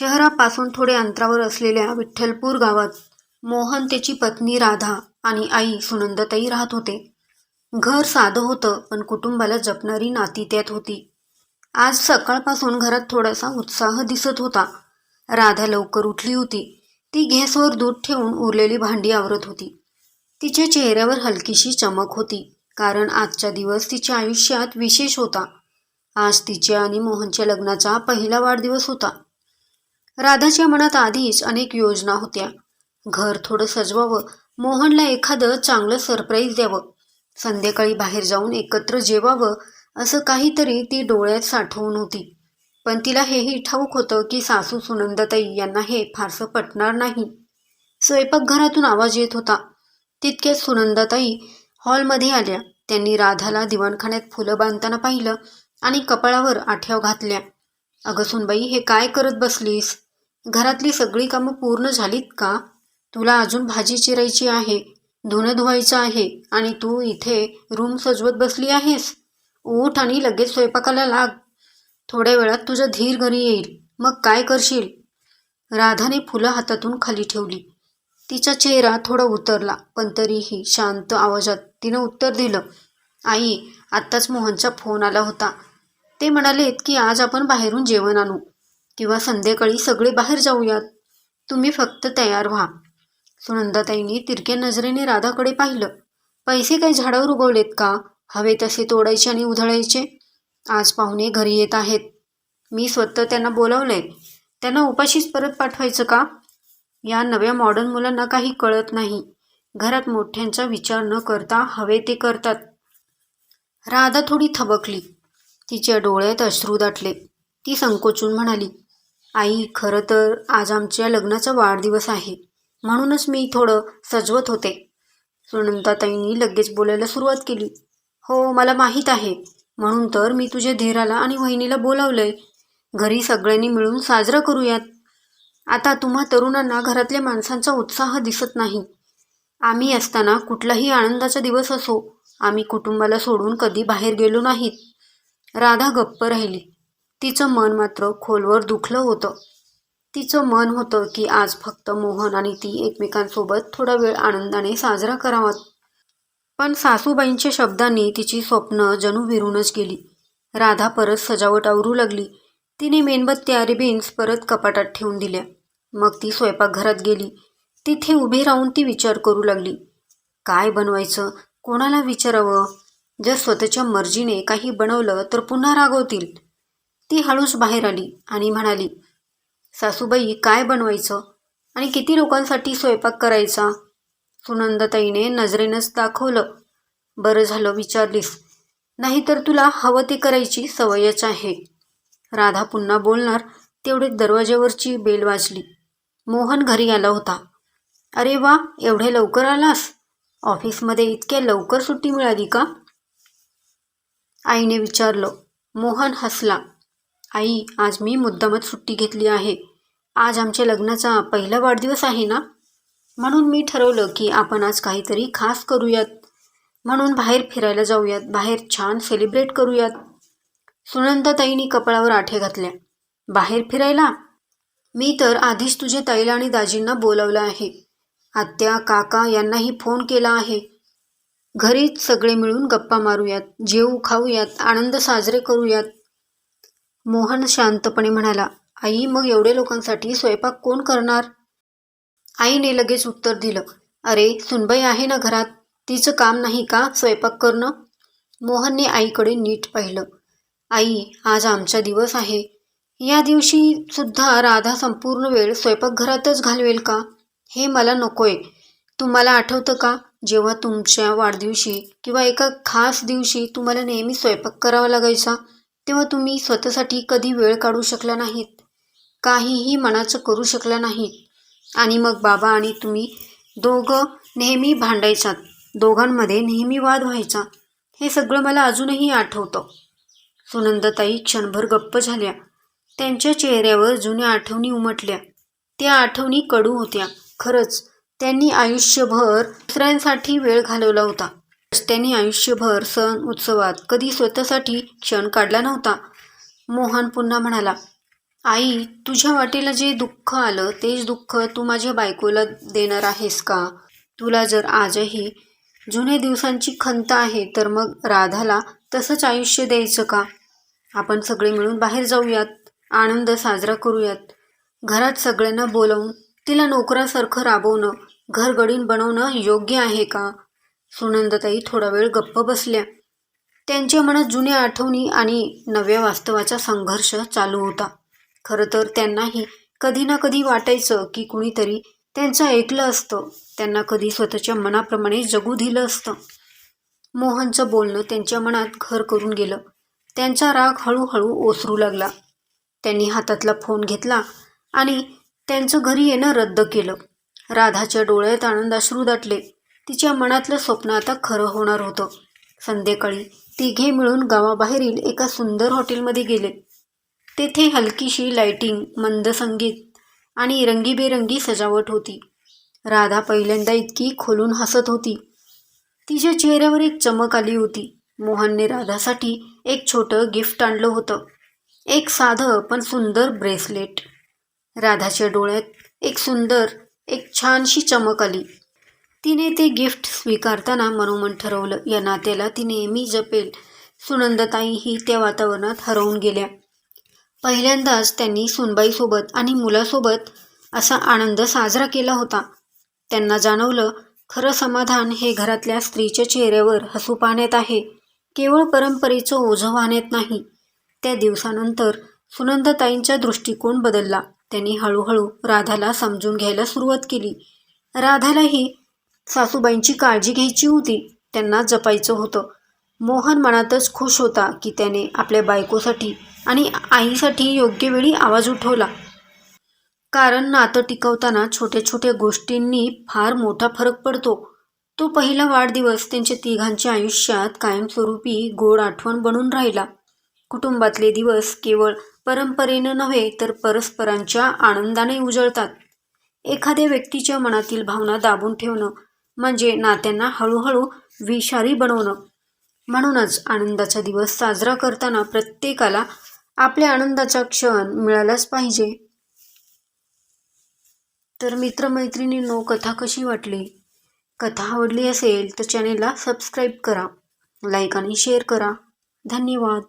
शहरापासून थोडे अंतरावर असलेल्या विठ्ठलपूर गावात मोहन त्याची पत्नी राधा आणि आई सुनंदताई राहत होते. घर साधं होतं पण कुटुंबाला जपणारी नाती त्यात होती. आज सकाळपासून घरात थोडासा उत्साह दिसत होता. राधा लवकर उठली होती. ती गॅसवर दूध ठेवून उरलेली भांडी आवरत होती. तिच्या चेहऱ्यावर हलकीशी चमक होती कारण आजचा दिवस तिच्या आयुष्यात विशेष होता. आज तिच्या आणि मोहनच्या लग्नाचा पहिला वाढदिवस होता. राधाच्या मनात आधीच अनेक योजना होत्या. घर थोडं सजवावं मोहनला एखादं चांगलं सरप्राईज द्यावं संध्याकाळी बाहेर जाऊन एकत्र जेवावं असं काहीतरी ती डोळ्यात साठवून होती. पण तिला हेही ठाऊक होतं की सासू सुनंदाताई यांना हे फारसं पटणार नाही. स्वयंपाकघरातून आवाज येत होता. तितक्यात सुनंदाताई हॉलमध्ये आल्या. त्यांनी राधाला दिवाणखान्यात फुलं बांधताना पाहिलं आणि कपाळावर आठ्याव घातल्या. अगं सुनबाई हे काय करत बसलीस? घरातली सगळी कामं पूर्ण झालीत का? तुला अजून भाजी चिरायची आहे धुणं धुवायचं आहे आणि तू इथे रूम सजवत बसली आहेस? उठ आणि लगेच स्वयंपाकाला लाग. थोड्या वेळात तुझं धीर घरी येईल. मग काय करशील? राधाने फुलं हातातून खाली ठेवली. तिचा चेहरा थोडा उतरला पण तरीही शांत आवाजात तिनं उत्तर दिलं. आई आत्ताच मोहनचा फोन आला होता. ते म्हणालेत की आज आपण बाहेरून जेवण आणू किंवा संध्याकाळी सगळे बाहेर जाऊयात. तुम्ही फक्त तयार व्हा. सुनंदाताईंनी तिरक्या नजरेने राधाकडे पाहिलं. पैसे काही झाडावर उगवलेत का? हवे तसे तोडायचे आणि उधळायचे? आज पाहुणे घरी येत आहेत. मी स्वतः त्यांना बोलावलंय. त्यांना उपाशीच परत पाठवायचं का? या नव्या मॉडर्न मुलांना काही कळत नाही. घरात मोठ्यांचा विचार न करता हवे ते करतात. राधा थोडी थबकली. तिच्या डोळ्यात अश्रू दाटले. ती संकोचून म्हणाली आई खरं तर आज आमच्या लग्नाचा वाढदिवस आहे. म्हणूनच मी थोडं सजवत होते. सुनंदाताईंनी लगेच बोलायला सुरुवात केली हो मला माहीत आहे. म्हणून तर मी तुझ्या धीराला आणि वहिनीला बोलावलंय. घरी सगळ्यांनी मिळून साजरा करूयात. आता तुम्हा तरुणांना घरातल्या माणसांचा उत्साह दिसत नाही. आम्ही असताना कुठलाही आनंदाचा दिवस असो आम्ही कुटुंबाला सोडून कधी बाहेर गेलो नाहीत. राधा गप्प राहिली. तिचं मन मात्र खोलवर दुखलं होतं. तिचं मन होतं की आज फक्त मोहन आणि ती एकमेकांसोबत थोडा वेळ आनंदाने साजरा करावा पण सासूबाईंच्या शब्दांनी तिची स्वप्न जणू विरूनच गेली. राधा परत सजावट आवरू लागली. तिने मेणबत्त्या रिबिन्स परत कपाटात ठेवून दिल्या. मग ती स्वयंपाकघरात गेली. तिथे उभी राहून ती विचार करू लागली. काय बनवायचं? कोणाला विचारावं? जर स्वतःच्या मर्जीने काही बनवलं तर पुन्हा रागवतील. ती हळूच बाहेर आली आणि म्हणाली सासूबाई काय बनवायचं? आणि किती लोकांसाठी स्वयंपाक करायचा? सुनंदताईने नजरेनंच दाखवलं बरं झालं विचारलीस. नाहीतर तुला हवं ते करायची सवयच आहे. राधा पुन्हा बोलणार तेवढे दरवाज्यावरची बेल वाजली. मोहन घरी आला होता. अरे वा एवढे लवकर आलास? ऑफिसमध्ये इतक्या लवकर सुट्टी मिळाली का? आईने विचारलं मोहन हसला. आई आज मी मुद्दामच सुट्टी घेतली आहे. आज आमच्या लग्नाचा पहिला वाढदिवस आहे ना? म्हणून मी ठरवलं की आपण आज काहीतरी खास करूयात. म्हणून बाहेर फिरायला जाऊयात. बाहेर छान सेलिब्रेट करूयात. सुनंदाताईंनी कपाळावर आठे घातल्या. बाहेर फिरायला? मी तर आधीच तुझ्या ताईला आणि दाजींना बोलावलं आहे. आत्या काका यांनाही फोन केला आहे. घरीच सगळे मिळून गप्पा मारूयात जेवू खाऊयात आनंद साजरे करूयात. मोहन शांतपणे म्हणाला आई मग एवढे लोकांसाठी स्वयंपाक कोण करणार? आईने लगेच उत्तर दिलं अरे सुनबाई आहे ना घरात तिचं काम नाही का स्वयंपाक करणं? मोहनने आईकडे नीट पाहिलं आई आज आमचा दिवस आहे. या दिवशी सुद्धा राधा संपूर्ण वेळ स्वयंपाकघरातच घालवेल का? हे मला नकोय. तुम्हाला आठवतं का? जेव्हा तुमच्या वाढदिवशी किंवा एका खास दिवशी तुम्हाला नेहमी स्वयंपाक करावा लागायचा तेव्हा तुम्ही स्वतःसाठी कधी वेळ काढू शकला नाहीत. काहीही मनाचं करू शकला नाहीत. आणि मग बाबा आणि तुम्ही दोघं नेहमी भांडायचात. दोघांमध्ये नेहमी वाद व्हायचा. हे सगळं मला अजूनही आठवतं. सुनंदताई क्षणभर गप्प झाल्या. त्यांच्या चेहऱ्यावर जुन्या आठवणी उमटल्या. त्या आठवणी कडू होत्या. खरंच त्यांनी आयुष्यभर दुसऱ्यांसाठी वेळ घालवला होता. त्यांनी आयुष्यभर सण उत्सवात कधी स्वतःसाठी क्षण काढला नव्हता. मोहन पुन्हा म्हणाला आई तुझ्या वाटेला जे दुःख आलं तेच दुःख तू माझ्या बायकोला देणार आहेस का? तुला जर आजही जुने दिवसांची खंत आहे तर मग राधाला तसंच आयुष्य द्यायचं का? आपण सगळे मिळून बाहेर जाऊयात आनंद साजरा करूयात. घरात सगळ्यांना बोलवून तिला नोकरासारखं राबवणं घरगडीन बनवणं योग्य आहे का? सुनंदताई थोडा वेळ गप्प बसल्या. त्यांच्या मनात जुन्या आठवणी आणि नव्या वास्तवाचा संघर्ष चालू होता. खरं तर त्यांनाही कधी ना कधी वाटायचं की कुणीतरी त्यांचं ऐकलं असतं. त्यांना कधी स्वतःच्या मनाप्रमाणे जगू दिलं असतं. मोहनचं बोलणं त्यांच्या मनात घर करून गेलं. त्यांचा राग हळूहळू ओसरू लागला. त्यांनी हातातला फोन घेतला आणि त्यांचं घरी येणं रद्द केलं. राधाच्या डोळ्यात आनंदाश्रू दाटले. तिच्या मनातलं स्वप्न आता खरं होणार होतं. संध्याकाळी तिघे मिळून गावाबाहेरील एका सुंदर हॉटेलमध्ये गेले. तेथे हलकीशी लायटिंग मंद संगीत आणि रंगीबेरंगी सजावट होती. राधा पहिल्यांदा इतकी खोलून हसत होती. तिच्या चेहऱ्यावर एक चमक आली होती. मोहनने राधासाठी एक छोटं गिफ्ट आणलं होतं. एक साधं पण सुंदर ब्रेसलेट. राधाच्या डोळ्यात एक सुंदर एक छानशी चमक आली. तिने ते गिफ्ट स्वीकारताना मनोमन ठरवलं. या नात्याला ती नेहमी जपेल. सुनंदताईही त्या वातावरणात हरवून गेल्या. पहिल्यांदाच त्यांनी सुनबाईसोबत आणि मुलासोबत असा आनंद साजरा केला होता. त्यांना जाणवलं खरं समाधान हे घरातल्या स्त्रीच्या चेहऱ्यावर हसू पाहण्यात आहे. केवळ परंपरेचं ओझं वाहण्यात नाही. त्या दिवसानंतर सुनंदताईंचा दृष्टिकोन बदलला. त्यांनी हळूहळू राधाला समजून घ्यायला सुरुवात केली. राधालाही सासूबाईंची काळजी घ्यायची होती. त्यांना जपायचं होतं. मोहन मनातच खुश होता की त्याने आपल्या बायकोसाठी आणि आईसाठी योग्य वेळी आवाज उठवला. कारण नातं टिकवताना छोट्या छोट्या गोष्टींनी फार मोठा फरक पडतो. तो पहिला वाढदिवस त्यांच्या तिघांच्या आयुष्यात कायमस्वरूपी गोड आठवण बनून राहिला. कुटुंबातले दिवस केवळ परंपरेनं नव्हे तर परस्परांच्या आनंदाने उजळतात. एखाद्या व्यक्तीच्या मनातील भावना दाबून ठेवणं म्हणजे नात्यांना हळूहळू विषारी बनवणं. म्हणूनच आनंदाचा दिवस साजरा करताना प्रत्येकाला आपल्या आनंदाचा क्षण मिळालाच पाहिजे. तर मित्रमैत्रिणींनो कथा कशी वाटली? कथा आवडली असेल तर चॅनेलला सबस्क्राईब करा लाईक आणि शेअर करा. धन्यवाद.